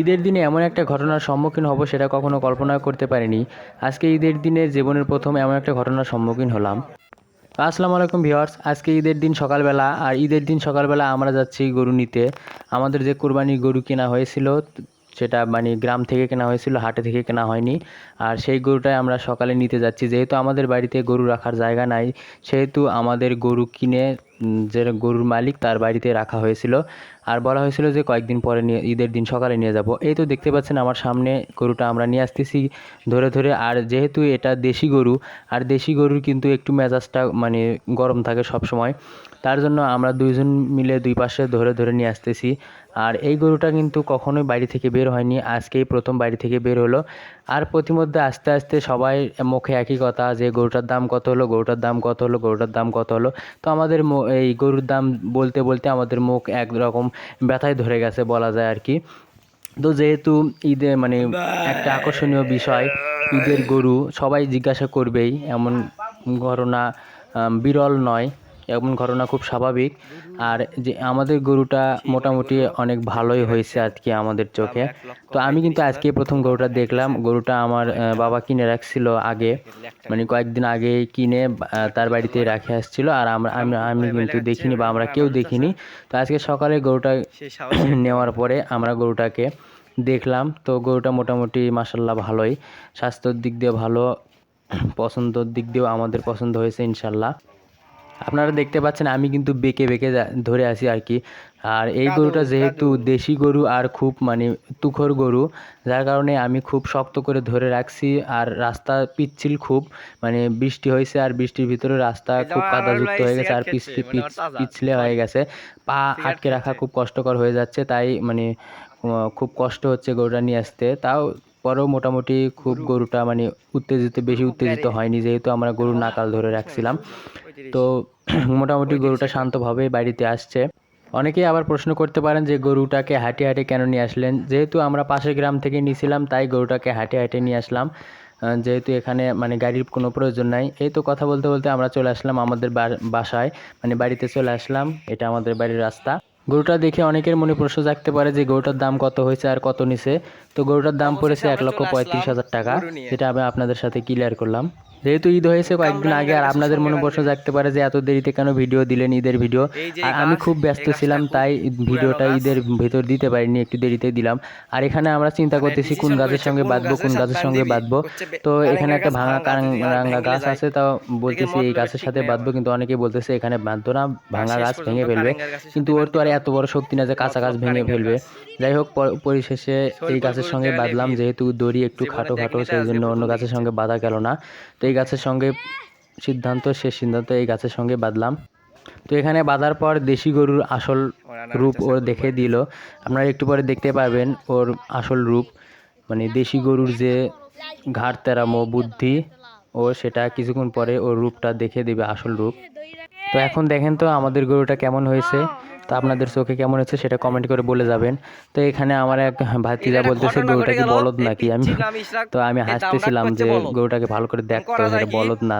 ঈদের দিনে এমন একটা ঘটনার সম্মুখীন হব সেটা কখনো কল্পনা করতে পারিনি। আজকে ঈদের দিনে জীবনের প্রথম এমন একটা ঘটনার সম্মুখীন হলাম। আসসালামু আলাইকুম ভিউয়ার্স, আজকে ঈদের দিন সকালবেলা, আর ঈদের দিন সকালবেলা আমরা যাচ্ছি গরু নিতে। আমাদের যে কোরবানির গরু কেনা হয়েছিল, সেটা মানে গ্রাম থেকে কেনা হয়েছিল, হাটে থেকে কেনা হয়নি। আর সেই গরুটাই আমরা সকালে নিতে যাচ্ছি। যেহেতু আমাদের বাড়িতে গরু রাখার জায়গা নাই, সেহেতু আমাদের গরু কিনে যে গরুর মালিক তার বাড়িতে রাখা হয়েছিল। আর বলা হয়েছিল যে কয়েকদিন পরে নিয়ে, ঈদের দিন সকালে নিয়ে যাব। এই তো দেখতে পাচ্ছেন আমার সামনে গরুটা আমরা নিয়ে আসতেছি ধরে ধরে। আর যেহেতু এটা দেশি গরু, আর দেশি গরুর কিন্তু একটু মেজাজটা মানে গরম থাকে সব সময় তার জন্য আমরা দুইজন মিলে দুই পাশে ধরে ধরে নিয়ে আসতেছি। আর এই গরুটা কিন্তু কখনোই বাড়ি থেকে বের হয়নি, আজকেই প্রথম বাড়ি থেকে বের হলো। আর প্রতিমধ্যে আস্তে আস্তে সবাই মুখে একই কথা যে গরুটার দাম কত হলো, গরুটার দাম কত হলো, গরুটার দাম কত হলো। তো আমাদের এই গরুর দাম বলতে বলতে আমাদের মুখ একরকম ব্যথায় ধরে গেছে বলা যায় আর কি। তো যেহেতু ঈদে মানে একটা আকর্ষণীয় বিষয়, ঈদের গরু সবাই জিজ্ঞাসা করবেই, এমন ঘটনা বিরল নয়। এমন ঘটনা খুব স্বাভাবিক। আর যে আমাদের গরুটা মোটামুটি অনেক ভালোই হয়েছে আজকে আমাদের চোখে। তো আমি কিন্তু আজকে প্রথম গরুটা দেখলাম। গরুটা আমার বাবা কিনে রাখছিল আগে। মানে কয়েকদিন আগে কিনে তার বাড়িতে রাখে আসছিল। আর আমরা, আমি কিন্তু দেখিনি বা আমরা কেউ দেখিনি। তো আজকে সকালে গরুটা নেওয়ার পরে আমরা গরুটাকে দেখলাম। তো গরুটা মোটামুটি মাসাল্লাহ ভালোই। স্বাস্থ্যর দিক দিয়ে ভালো, পছন্দর দিক দিয়েও আমাদের পছন্দ হয়েছে ইনশাল্লাহ আপনারা দেখতে পাচ্ছেন আমি কিন্তু বেঁকে বেঁকে যা- ধরে আছি আর কি। আর এই গরুটা যেহেতু দেশি গরু আর খুব মানে তুখর গরু যার কারণে আমি খুব শক্ত করে ধরে রাখছি আর রাস্তা পিচ্ছিল খুব মানে বৃষ্টি হয়েছে আর বৃষ্টির ভিতরে রাস্তা খুব কাদাযুক্ত হয়ে গেছে আর পিছলি পিছ- পিছলে হয়ে গেছে। পা আটকে রাখা খুব কষ্টকর হয়ে যাচ্ছে তাই মানে খুব কষ্ট হচ্ছে গরুটা নিয়ে আসতে। তাও পরেও মোটামুটি খুব গরুটা মানে উত্তেজিত বেশি উত্তেজিত হয়নি যেহেতু আমরা গরুর নাকাল ধরে রাখছিলাম। তো মোটামুটি গরুটা শান্তভাবে বাড়িতে আসছে। অনেকেই আবার প্রশ্ন করতে পারেন যে গরুটাকে হাঁটে হাঁটে কেন নিয়ে আসলেন? যেহেতু আমরা পাশের গ্রাম থেকে নিয়েছিলাম তাই গরুটাকে হাঁটে হাঁটে নিয়ে আসলাম। যেহেতু এখানে মানে গাড়ির কোনো প্রয়োজন নাই। এই তো কথা বলতে বলতে আমরা চলে আসলাম আমাদের বাসায়। মানে বাড়িতে চলে আসলাম। এটা আমাদের বাড়ির রাস্তা। গরুটা দেখে অনেকের মনে প্রশ্ন জাগতে পারে যে গরুটার দাম কত হয়েছে আর কত নিছে? তো গরুটার দাম পড়েছে এক লক্ষ পঁয়ত্রিশ হাজার টাকা। যেটা আমি আপনাদের সাথে ক্লিয়ার করলাম। যেহেতু ঈদ হয়েছে কয়েকদিন আগে আর আপনাদের মনে প্রশ্ন জাগতে পারে যে এত দেরিতে কেন ভিডিও দিলেন ঈদের ভিডিও? আর আমি খুব ব্যস্ত ছিলাম তাই ভিডিওটা ঈদের ভেতর দিতে পারিনি একটু দেরিতে দিলাম। আর এখানে আমরা চিন্তা করতেছি কোন গাছের সঙ্গে বাঁধবো কোন গাছের সঙ্গে বাঁধবো। তো এখানে একটা ভাঙা কারাঙ্গা গাছ আছে তাও বলতেছি এই গাছের সাথে বাঁধবো কিন্তু অনেকেই বলতেছে এখানে বাঁধবো না ভাঙা গাছ ভেঙে ফেলবে। কিন্তু ওর তো আর এত বড় শক্তি না যে কাঁচা গাছ ভেঙে ফেলবে। যাই হোক পরিশেষে এই গাছের সঙ্গে বাঁধলাম যেহেতু দড়ি একটু খাটো খাটো সেই জন্য অন্য গাছের সঙ্গে বাঁধা গেল না। তো এই গাছের সঙ্গে সিদ্ধান্ত শেষ সিদ্ধান্ত এই গাছের সঙ্গে বাঁধলাম। তো এখানে বাঁধার পর দেশি গরুর আসল রূপ ও দেখে দিল। আপনারা একটু পরে দেখতে পাবেন ওর আসল রূপ। মানে দেশি গরুর যে ঘাড় তেরামো বুদ্ধি ও সেটা কিছুক্ষণ পরে ওর রূপটা দেখে দেবে আসল রূপ। তো এখন দেখেন তো আমাদের গরুটা কেমন হয়েছে তো আপনাদের চোখে কেমন হয়েছে সেটা কমেন্ট করে বলে যাবেন। তো এখানে আমার এক ভাতিজা বলতেছে গরুটাকে বলদ নাকি? আমি তো আমি হাসতেছিলাম যে গরুটাকে ভালো করে দেখতে? বলদ না?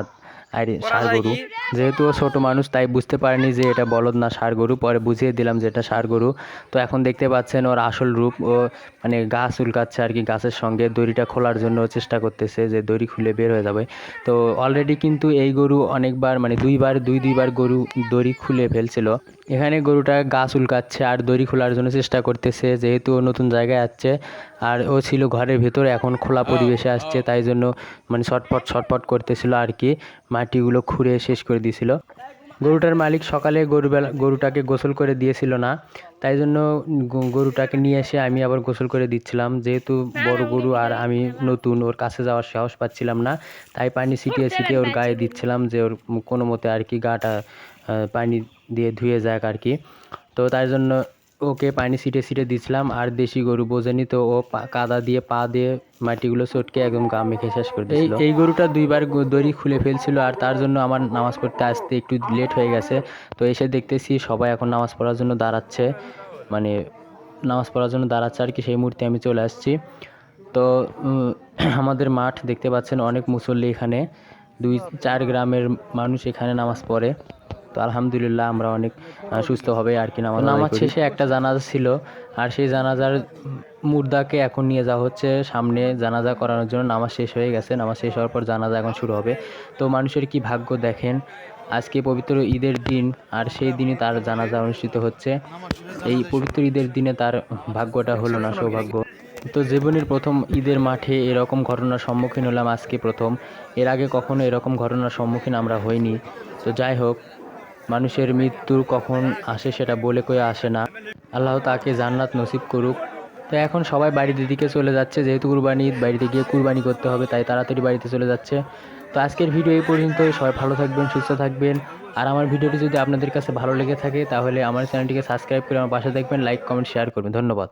আর ষাড় গরু। যেহেতু ও ছোট মানুষ তাই বুঝতে পারেনি যে এটা বলদ না ষাড় গরু। পরে বুঝিয়ে দিলাম যে এটা ষাড় গরু। তো এখন দেখতে পাচ্ছেন ওর আসল রূপ। ও মানে গাছ উল্কাচ্ছে আর কি গাছের সঙ্গে। দড়িটা খোলার জন্য চেষ্টা করতেছে যে দড়ি খুলে বের হয়ে যাবে। তো অলরেডি কিন্তু এই গরু অনেকবার মানে দুইবার দুই দুইবার গরু দড়ি খুলে ফেলছিল। এখানে গরুটা গাছ উল্কাচ্ছে আর দড়ি খোলার জন্য চেষ্টা করতেছে। যেহেতু ও নতুন জায়গায় আসছে আর ও ছিল ঘরের ভেতরে এখন খোলা পরিবেশে আসছে। তাই জন্য মানে ছটপট ছটপট করতেছিল আর কি। মাটিগুলো খুঁড়ে শেষ করে দিয়েছিল। গরুটার মালিক সকালে গরুবেলা গরুটাকে গোসল করে দিয়েছিল না। তাই জন্য গরুটাকে নিয়ে এসে আমি আবার গোসল করে দিচ্ছিলাম। যেহেতু বড় গরু আর আমি নতুন, ওর কাছে যাওয়ার সাহস পাচ্ছিলাম না। তাই পানি ছিটিয়ে ছিটিয়ে ওর গায়ে দিচ্ছিলাম যে ওর কোনো মতে আর কি গাটা পানি দিয়ে ধুয়ে যাক আর কি। তো তাই জন্য ওকে পানি ছিটে ছিটে দিচ্ছিলাম আর দেশি গরু বোঝেনি তো ও কাদা দিয়ে পা দিয়ে মাটিগুলো চটকে একদম গা মেখে শেষ করে দিয়েছিল। এই গরুটা দুইবার দড়ি খুলে ফেলছিল আর তার জন্য আমার নামাজ পড়তে আসতে একটু লেট হয়ে গেছে। তো এসে দেখতেছি সবাই এখন নামাজ পড়ার জন্য দাঁড়াচ্ছে। মানে নামাজ পড়ার জন্য দাঁড়াচ্ছে আর কি সেই মুহূর্তে আমি চলে আসছি। তো আমাদের মাঠ দেখতে পাচ্ছেন অনেক মুসল্লি এখানে। দুই চার গ্রামের মানুষ এখানে নামাজ পড়ে। তো আলহামদুলিল্লাহ আমরা অনেক আহ, সুস্থভাবে আর কি নামাজ নামাজ শেষে একটা জানাজা ছিল আর সেই জানাজার মুর্দাকে এখন নিয়ে যাওয়া হচ্ছে সামনে জানাজা করানোর জন্য। নামাজ শেষ হয়ে গেছে নামাজ শেষ হওয়ার পর জানাজা এখন শুরু হবে। তো মানুষের কি ভাগ্য দেখেন? আজকে পবিত্র ঈদের দিন আর সেই দিনে তার জানাজা অনুষ্ঠিত হচ্ছে। এই পবিত্র ঈদের দিনে তার ভাগ্যটা হলো না সৌভাগ্য। তো জীবনের প্রথম ঈদের মাঠে এরকম ঘটনার সম্মুখীন হলাম আজকে প্রথম। এর আগে কখনো এরকম ঘটনার সম্মুখীন আমরা হইনি। তো যাই হোক মানুষের মৃত্যু কখন আসে সেটা বলে কয়ে আসে না। আল্লাহ তাকে জান্নাত নসিব করুক। তো এখন সবাই বাড়ির দিকে চলে যাচ্ছে, যেহেতু কুরবানি বাড়িতে গিয়ে কুরবানি করতে হবে, তাই তাড়াতাড়ি বাড়িতে চলে যাচ্ছে। তো আজকের ভিডিও এই পর্যন্ত সবাই ভালো থাকবেন, সুস্থ থাকবেন। আর আমার ভিডিওটি যদি আপনাদের কাছে ভালো লেগে থাকে, তাহলে আমার চ্যানেলটিকে সাবস্ক্রাইব করে আমার পাশে দেখবেন, লাইক, কমেন্ট, শেয়ার করবেন। ধন্যবাদ।